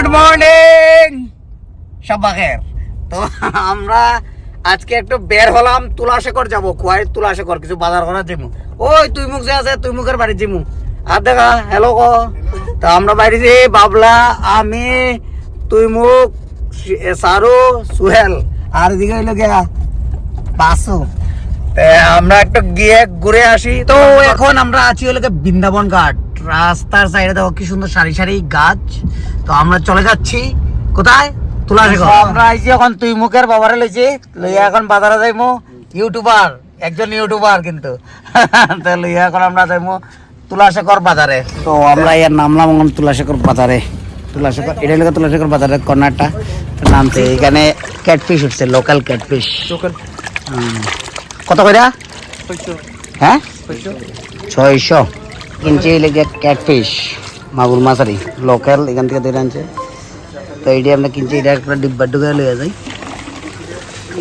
Good morning সবাকের তো আমরা আজকে একটু বের হলাম, তুলাশেখর যাব কুয়াই তুলাশেখর, কিছু বাজার করার যাব ওই, তুই মুখ যে আছে, তুই মুখের বাড়ি যাব আর দেখা হ্যালো ক। তো আমরা বাইরে যে বাবলা, আমি, তুই মুখ সারু, সুহেল, আর এদিকে হইল গিয়া বাসু। আমরা একটু গিয়ে ঘুরে আসি। তো এখন আমরা আছি হলো বৃন্দাবন ঘাট। রাস্তার সাইডে দেখো কি সুন্দর সারি সারি গাছ। তো আমরা চলে যাচ্ছি। কোথায়? তুলাশেখর আমরা আইছি এখন তুই মুখের বাবারে লইছি। লইয়া এখন বাজারে যাইমু। ইউটিউবার একজন ইউটিউবার কিন্তু। তো লইয়া এখন আমরা যাইমু তুলাশেখর বাজারে। তো আমরা ইয়ার নামলাম এখন তুলাশেখর বাজারে। তুলাশেখর এটা হলো তুলাশেখর বাজারের কর্নারটা। নামছে এখানে ক্যাটফিশ উঠছে লোকাল ক্যাটফিশ। কত কইরা? হ্যাঁ? ছয়শো। কিনছে লেগে ক্যাটফিশ মাগুর মাছারি লোকাল এখান থেকে ধরে আনছে। তো এইটা আমরা কিনছি এটা একটা ডিব্বা ডুবে লইয়া যাই।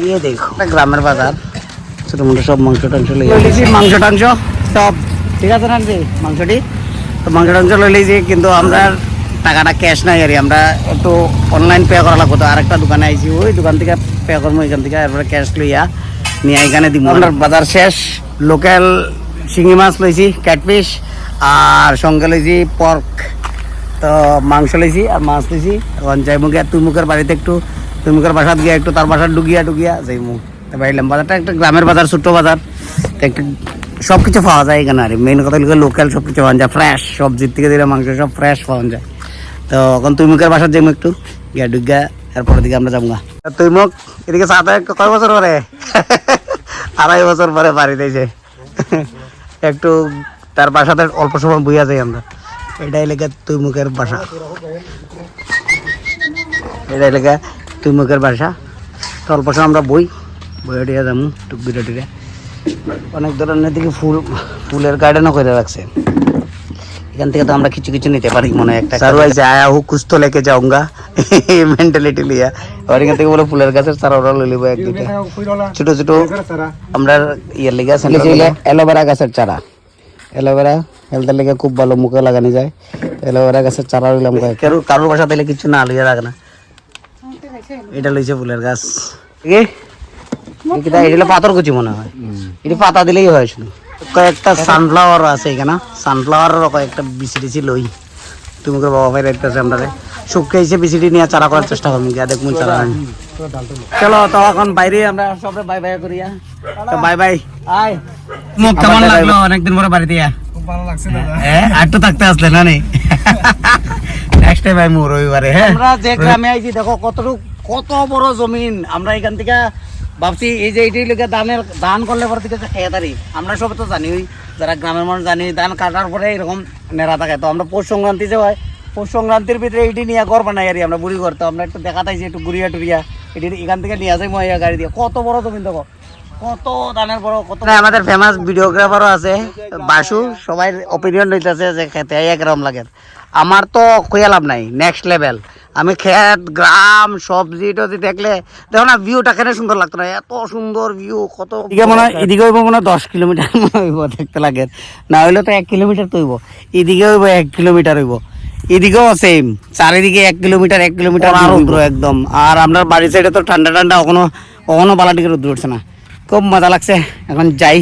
ইয়ে দেখো গ্রামের বাজার। ছোটো মোটো সব মাংস টাংস লইয়া লিছি মাংস টাংস সব। ঠিক আছে নাকি মাংসটি? তো মাংস টাংস লই লিছি কিন্তু আমরা টাকাটা ক্যাশ নাই আর আমরা একটু অনলাইন পে করা লাগতো আর একটা দোকানে আইছি। ওই দোকান থেকে পে করব এখান থেকে এরপরে ক্যাশ লইয়া নিয়ে এখানে দিব আমরা বাজার শেষ লোকাল শিঙি মাছ লইছি ক্যাটফিশ আর সঙ্গে লইছি পর্ক তো মাংস লইছি আর মাছ লইছি। এখন যাই মুখে তুই মুখের বাড়িতে একটু, তুই মুখের বাসাত গিয়া একটু তার বাসার ডুগিয়া ডুগিয়া যাই মুখ বাইলাম বাজারটা একটা গ্রামের বাজার, ছোট্ট বাজার। একটু সব কিছু পাওয়া যায় এখানে আর। মেন কথা হলো লোকাল সব কিছু পাওয়া যায় ফ্রেশ সবজির থেকে দিলে মাংস সব ফ্রেশ পাওয়া যায়। তো এখন তুই মুখের বাসার যাইমু একটু, গিয়া ডুগিয়া এরপরের দিকে আমরা যাব তুই মুখ এদিকে সাথে কয় বছর পরে? আড়াই বছর পরে বাড়ি দিয়েছে। একটু তার বাসাতে অল্প সময় বইয়া যাই আমরা। এটাই লেগে তুই মুখের বাসা। এটাই লেগে তুই মুখের বাসা। তো অল্প সময় আমরা বই বইয়া টিয়া যাব টুকবিটা টিরা অনেক ধরনের দিকে ফুল ফুলের গার্ডেনও করে রাখছে। এখান থেকে তো আমরা কিছু কিছু নিতে পারি মনে একটা সারু আইসে আয়া হু কুস্তো লেকে যাওঙ্গা। মেন্টালিটি লিয়া। আর এখান থেকে বলে ফুলের গাছের চারা ওরা লই লিবো এক দুইটা। ছোট ছোট আমরা ইয়ের লেগে আছে অ্যালোভেরা গাছের চারা। অ্যালোভেরা হেলথের লেগে খুব ভালো মুখে লাগানো যায়। অ্যালোভেরা গাছের চারা লইলাম কারও কারোর বাসা দিলে কিছু না লইয়া রাখে না। এটা লইছে ফুলের গাছ। এটা পাথর কুচি মনে হয়। এটা পাতা দিলেই হয় শুধু। কয়েকটা সানফ্লাওয়ার আছে এখানে। সানফ্লাওয়ারের কয়েকটা বিচি টিচি লই। তুমি করে বাবা ভাই রাখতেছে আমরা শুকাইছে বিচিটি নিয়ে চারা করার চেষ্টা করব গিয়া দেখুন চারা চলো তো এখন বাইরে আমরা সবাই বাই বাই করিয়া। তো বাই বাই আয়। মুখ কেমন লাগল? অনেকদিন পরে বাড়ি দিয়া খুব ভালো লাগছে দাদা। হ্যাঁ আর তো থাকতে আসলে না নে? নেক্সট টাইম আইমু রবিবারে হ্যাঁ? আমরা যে গ্রামে আইছি দেখো কতটুকু কত বড় জমিন। আমরা এখান থেকে ভাবছি এই যে এইটাই লোকে ধানের ধান করলে পরে থেকে খেয়ে তারি। আমরা সব তো জানি ওই যারা গ্রামের মানুষ জানি ধান কাটার পরে এরকম নেড়া থাকে। তো আমরা পৌষ সংক্রান্তি যে হয় পৌষ সংক্রান্তির ভিতরে এইটি নিয়ে ঘর বানাই আর আমরা বুড়ি ঘর। তো আমরা একটু দেখা তাইছি একটু গুড়িয়া টুরিয়া এটি এখান থেকে নিয়ে যাই মহিয়া গাড়ি দিয়ে। কত বড় জমিন দেখো। কত ধানের বড় কত আমাদের ফেমাস ভিডিওগ্রাফারও আছে বাসু সবাই অপিনিয়ন নিতেছে যে খেতে একরকম লাগে। আমার তো খুঁয়ে লাভ নাই নেক্সট লেভেল আমি খেত গ্রাম সবজি টবজি দেখলে দেখো না ভিউটা কেন সুন্দর লাগতো না? এত সুন্দর ভিউ কত এদিকে মনে হয় এদিকে হইব মনে হয় দশ কিলোমিটার মনে হইব দেখতে লাগে। না হইলে তো এক কিলোমিটার তো হইব। এদিকে হইব এক কিলোমিটার হইব। এদিকেও সেম চারিদিকে এক কিলোমিটার এক কিলোমিটার রৌদ্র একদম। আর আপনার বাড়ির সাইডে তো ঠান্ডা ঠান্ডা কখনো কখনো বালাটিকে রৌদ্র উঠছে না। খুব মজা লাগছে। এখন যাই।